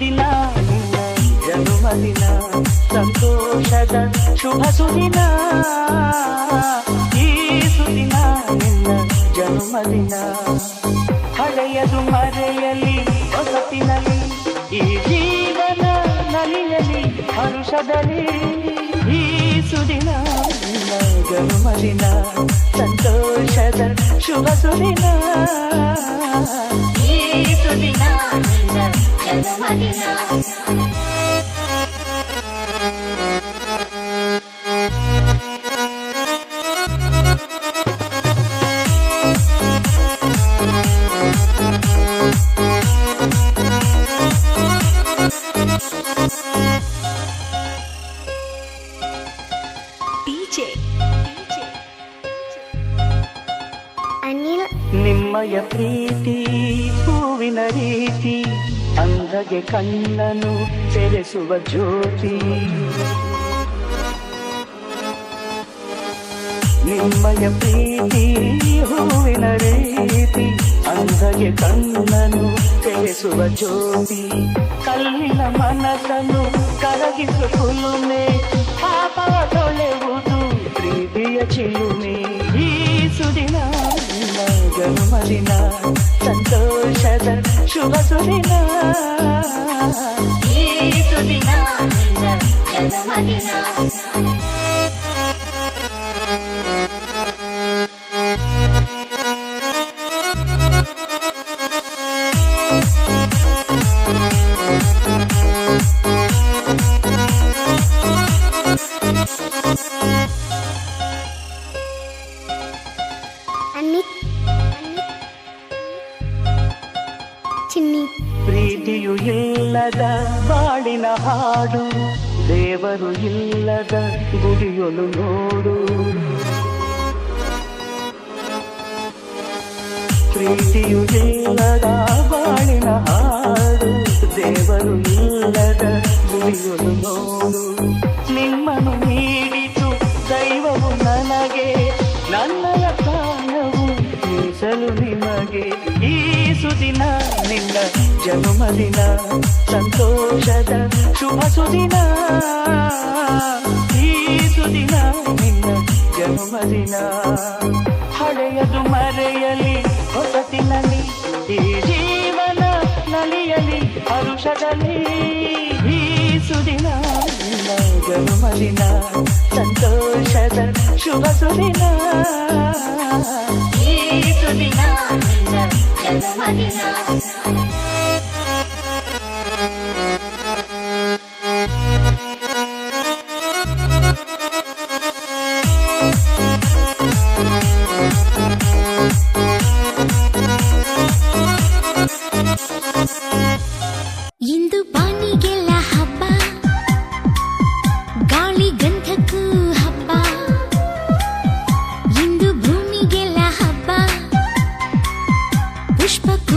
ದಿನ ಸಂತೋಷದ ಶುಭ ಸುದಿನ. ಈ ಸುದಿನ ನಿನ್ನ ಜನುಮದಿನ. ಹಳೆಯದು ಮರೆಯಲಿ ಹೊಸತಿನಲ್ಲಿ, ಈ ಜೀವನ ನಲಿಯಲಿ ಹರುಷದಲ್ಲಿ ಈ ಸುದಿನ. ನಿನ್ನ ಜನುಮದಿನ ಸಂತೋಷದ ಶುಭ ಸುದಿನ ಈ ಸುದಿನ ನಿನ್ನ ನಿಮ್ಮಯ ಪ್ರೀತಿ ಹೂವಿನ ರೀತಿ ಅಂದಗೆ ಕಣ್ಣನು ತೆರೆಸುವ ಜ್ಯೋತಿ ನಿಮ್ಮಯ ಪ್ರೀತಿ ಹೂವಿನ ರೀತಿ ಅಂದಗೆ ಕಣ್ಣನು ತೆರೆಸುವ ಜ್ಯೋತಿ ಕಲ್ಲಿನ ಮನಸ್ಸನ್ನು ಕರಗಿಸು ಕುಲುಮೆ ಪಾಪವ ತೊಳೆಯುವುದು ಪ್ರೀತಿಯ ಚಿಲುಮೆ ಈ ಸುದಿನ ನಿನ್ನ ಜನ್ಮದಿನ ಸಂತೋಷದ ಶುಭ ಸುದಿನ ಈ ಸುದಿನ ನಿನ್ನ ಪ್ರೀತಿಯು ಇಲ್ಲದ ಬಾಳಿನ ಹಾಡು, ದೇವರು ಇಲ್ಲದ ಗುಡಿಯೊಲು ನೋಡು. ಪ್ರೀತಿಯು ಇಲ್ಲದ ಬಾಳಿನ ಹಾಡು, ದೇವರು ಇಲ್ಲದ ಗುಡಿಯೊಲು ನೋಡು. ಜನ್ಮದಿನ ಸಂತೋಷದ ಶುಭ ಸುದಿನ ಈ ಸುದಿನ ನಿನ್ನ ಜನ್ಮದಿನ ಹಳೆಯದು ಮರೆಯಲಿ ಹೊಸತಿನಲ್ಲಿ ಈ ಜೀವನ ನಲಿಯಲಿ ಹರುಷದಲ್ಲಿ ಈ ಸುದಿನ ನಿನ್ನ ಜನ್ಮದಿನ ಸಂತೋಷದ ಶುಭ ಸುದಿನ ಈ ಸುದಿನ ನಿನ್ನ ಜನ್ಮದಿನ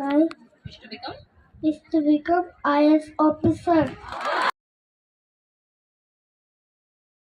I wish to become is to become IS officer.